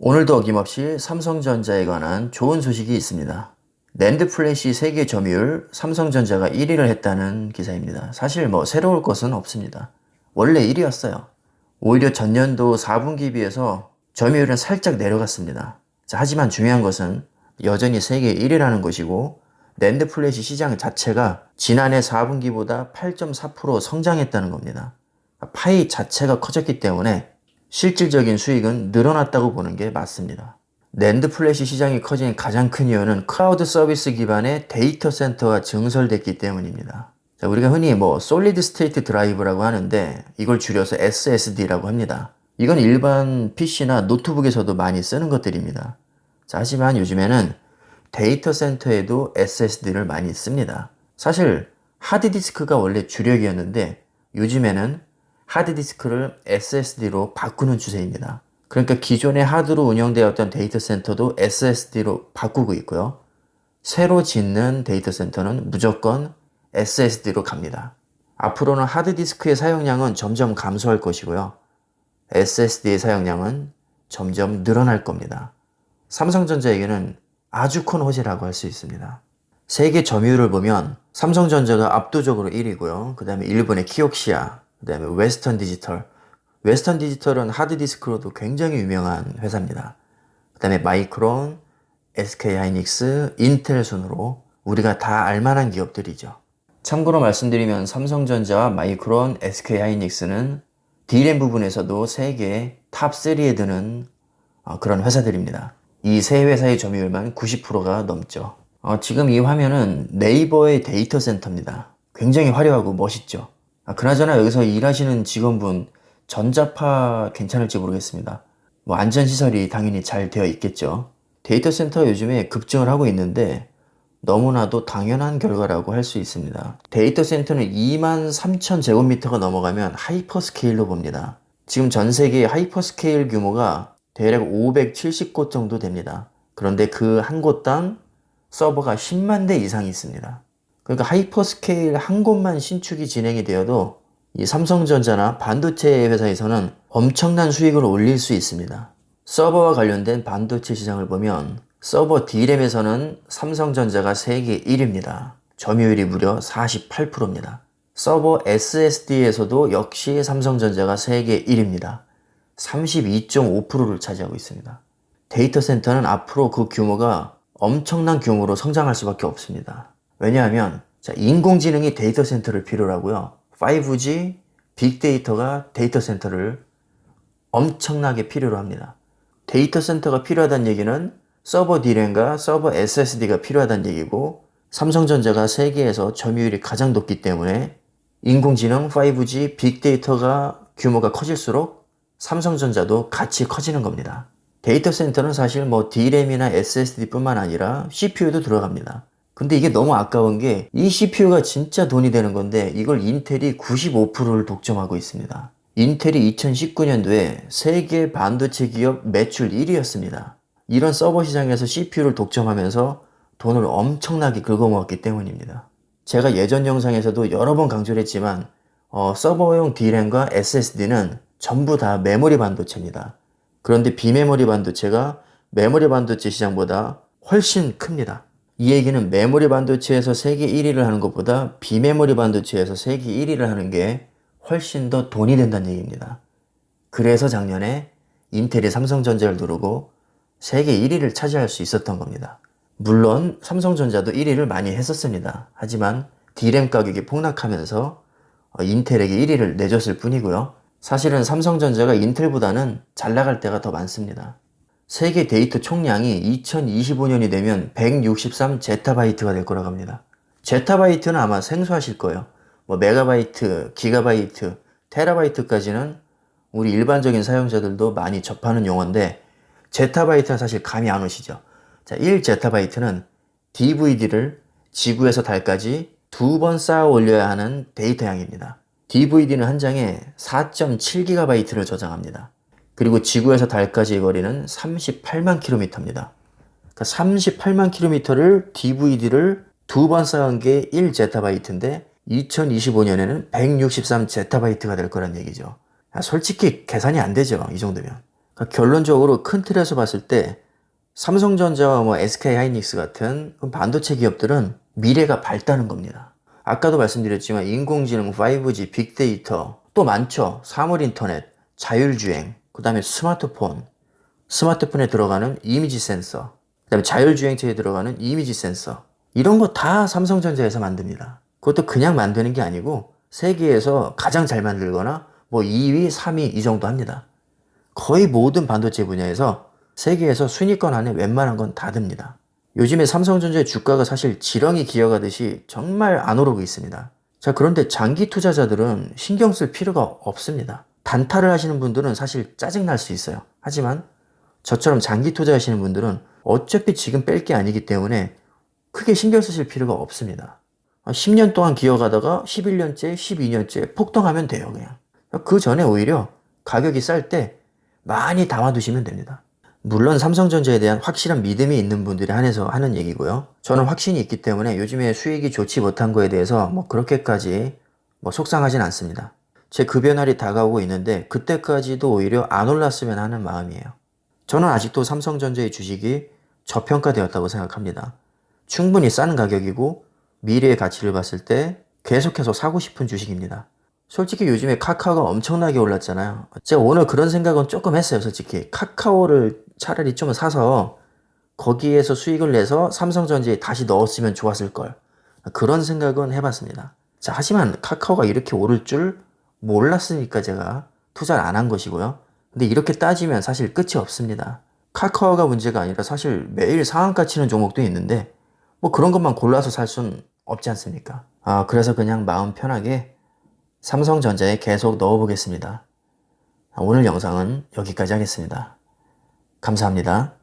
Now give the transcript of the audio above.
오늘도 어김없이 삼성전자에 관한 좋은 소식이 있습니다. 낸드 플래시 세계 점유율 삼성전자가 1위를 했다는 기사입니다. 사실 뭐 새로울 것은 없습니다. 원래 1위였어요. 오히려 전년도 4분기 비해서 점유율은 살짝 내려갔습니다. 자, 하지만 중요한 것은 여전히 세계 1위라는 것이고 낸드 플래시 시장 자체가 지난해 4분기보다 8.4% 성장했다는 겁니다. 파이 자체가 커졌기 때문에 실질적인 수익은 늘어났다고 보는 게 맞습니다. 낸드 플래시 시장이 커진 가장 큰 이유는 클라우드 서비스 기반의 데이터 센터가 증설됐기 때문입니다. 자, 우리가 흔히 뭐 솔리드 스테이트 드라이브라고 하는데 이걸 줄여서 SSD라고 합니다. 이건 일반 PC나 노트북에서도 많이 쓰는 것들입니다. 자, 하지만 요즘에는 데이터 센터에도 SSD를 많이 씁니다. 사실 하드디스크가 원래 주력이었는데 요즘에는 하드디스크를 SSD로 바꾸는 추세입니다. 그러니까 기존의 하드로 운영되었던 데이터 센터도 SSD로 바꾸고 있고요. 새로 짓는 데이터 센터는 무조건 SSD로 갑니다. 앞으로는 하드디스크의 사용량은 점점 감소할 것이고요. SSD의 사용량은 점점 늘어날 겁니다. 삼성전자에게는 아주 큰 호재라고 할 수 있습니다. 세계 점유율을 보면 삼성전자가 압도적으로 1위고요. 그 다음에 일본의 키옥시아, 그 다음에 웨스턴 디지털. 웨스턴 디지털은 하드디스크로도 굉장히 유명한 회사입니다. 그 다음에 마이크론, SK 하이닉스, 인텔 순으로 우리가 다 알만한 기업들이죠. 참고로 말씀드리면 삼성전자와 마이크론, SK 하이닉스는 D램 부분에서도 세계 탑 3에 드는 어, 그런 회사들입니다. 이 세 회사의 점유율만 90%가 넘죠. 어, 지금 이 화면은 네이버의 데이터 센터입니다. 굉장히 화려하고 멋있죠. 아, 그나저나 여기서 일하시는 직원분 전자파 괜찮을지 모르겠습니다. 뭐 안전시설이 당연히 잘 되어 있겠죠. 데이터 센터 요즘에 급증을 하고 있는데 너무나도 당연한 결과라고 할 수 있습니다. 데이터 센터는 2만 3천 제곱미터가 넘어가면 하이퍼 스케일로 봅니다. 지금 전 세계 하이퍼 스케일 규모가 대략 570곳 정도 됩니다. 그런데 그 한 곳당 서버가 10만 대 이상이 있습니다. 그러니까 하이퍼스케일 한 곳만 신축이 진행이 되어도 이 삼성전자나 반도체 회사에서는 엄청난 수익을 올릴 수 있습니다. 서버와 관련된 반도체 시장을 보면 서버 D램에서는 삼성전자가 세계 1위입니다. 점유율이 무려 48%입니다. 서버 SSD에서도 역시 삼성전자가 세계 1위입니다. 32.5%를 차지하고 있습니다. 데이터 센터는 앞으로 그 규모가 엄청난 규모로 성장할 수밖에 없습니다. 왜냐하면 자, 인공지능이 데이터 센터를 필요로 하고요. 5G, 빅데이터가 데이터 센터를 엄청나게 필요로 합니다. 데이터 센터가 필요하다는 얘기는 서버 D램과 서버 SSD가 필요하다는 얘기고 삼성전자가 세계에서 점유율이 가장 높기 때문에 인공지능, 5G, 빅데이터가 규모가 커질수록 삼성전자도 같이 커지는 겁니다. 데이터 센터는 사실 뭐 D램이나 SSD뿐만 아니라 CPU도 들어갑니다. 근데 이게 너무 아까운 게 이 CPU가 진짜 돈이 되는 건데 이걸 인텔이 95%를 독점하고 있습니다. 인텔이 2019년도에 세계 반도체 기업 매출 1위였습니다. 이런 서버 시장에서 CPU를 독점하면서 돈을 엄청나게 긁어모았기 때문입니다. 제가 예전 영상에서도 여러 번 강조를 했지만 어, 서버용 D램과 SSD는 전부 다 메모리 반도체입니다. 그런데 비메모리 반도체가 메모리 반도체 시장보다 훨씬 큽니다. 이 얘기는 메모리 반도체에서 세계 1위를 하는 것보다 비메모리 반도체에서 세계 1위를 하는 게 훨씬 더 돈이 된다는 얘기입니다. 그래서 작년에 인텔이 삼성전자를 누르고 세계 1위를 차지할 수 있었던 겁니다. 물론 삼성전자도 1위를 많이 했었습니다. 하지만 D램 가격이 폭락하면서 어, 인텔에게 1위를 내줬을 뿐이고요. 사실은 삼성전자가 인텔보다는 잘 나갈 때가 더 많습니다. 세계 데이터 총량이 2025년이 되면 163 제타바이트가 될 거라고 합니다. 제타바이트는 아마 생소하실 거예요. 뭐 메가바이트, 기가바이트, 테라바이트까지는 우리 일반적인 사용자들도 많이 접하는 용어인데 제타바이트는 사실 감이 안 오시죠. 자, 1제타바이트는 DVD를 지구에서 달까지 두 번 쌓아 올려야 하는 데이터 양입니다. DVD는 한 장에 4.7GB를 저장합니다. 그리고 지구에서 달까지의 거리는 38만 킬로미터입니다. 그러니까 38만 킬로미터를 DVD를 두 번 쌓은 게 1제타바이트인데 2025년에는 163제타바이트가 될 거란 얘기죠. 솔직히 계산이 안 되죠. 이 정도면. 그러니까 결론적으로 큰 틀에서 봤을 때 삼성전자와 뭐 SK 하이닉스 같은 반도체 기업들은 미래가 밝다는 겁니다. 아까도 말씀드렸지만 인공지능, 5G, 빅데이터 또 많죠. 사물 인터넷, 자율주행, 그 다음에 스마트폰, 스마트폰에 들어가는 이미지 센서, 그 다음에 자율주행차에 들어가는 이미지 센서 이런 거 다 삼성전자에서 만듭니다. 그것도 그냥 만드는 게 아니고 세계에서 가장 잘 만들거나 뭐 2위, 3위 이 정도 합니다. 거의 모든 반도체 분야에서 세계에서 순위권 안에 웬만한 건 다 듭니다. 요즘에 삼성전자의 주가가 사실 지렁이 기어가듯이 정말 안 오르고 있습니다. 자, 그런데 장기 투자자들은 신경 쓸 필요가 없습니다. 단타를 하시는 분들은 사실 짜증날 수 있어요. 하지만 저처럼 장기 투자하시는 분들은 어차피 지금 뺄 게 아니기 때문에 크게 신경 쓰실 필요가 없습니다. 10년 동안 기어가다가 11년째, 12년째 폭등하면 돼요, 그냥. 그 전에 오히려 가격이 쌀 때 많이 담아두시면 됩니다. 물론 삼성전자에 대한 확실한 믿음이 있는 분들에 한해서 하는 얘기고요. 저는 확신이 있기 때문에 요즘에 수익이 좋지 못한 거에 대해서 뭐 그렇게까지 뭐 속상하진 않습니다. 제 급여 날이 다가오고 있는데 그때까지도 오히려 안 올랐으면 하는 마음이에요. 저는 아직도 삼성전자의 주식이 저평가되었다고 생각합니다. 충분히 싼 가격이고 미래의 가치를 봤을 때 계속해서 사고 싶은 주식입니다. 솔직히 요즘에 카카오가 엄청나게 올랐잖아요. 제가 오늘 그런 생각은 조금 했어요, 솔직히. 카카오를 차라리 좀 사서 거기에서 수익을 내서 삼성전자에 다시 넣었으면 좋았을 걸. 그런 생각은 해봤습니다. 자, 하지만 카카오가 이렇게 오를 줄 몰랐으니까 제가 투자를 안 한 것이고요. 근데 이렇게 따지면 사실 끝이 없습니다. 카카오가 문제가 아니라 사실 매일 상한가 치는 종목도 있는데 뭐 그런 것만 골라서 살 순 없지 않습니까? 아, 그래서 그냥 마음 편하게 삼성전자에 계속 넣어보겠습니다. 오늘 영상은 여기까지 하겠습니다. 감사합니다.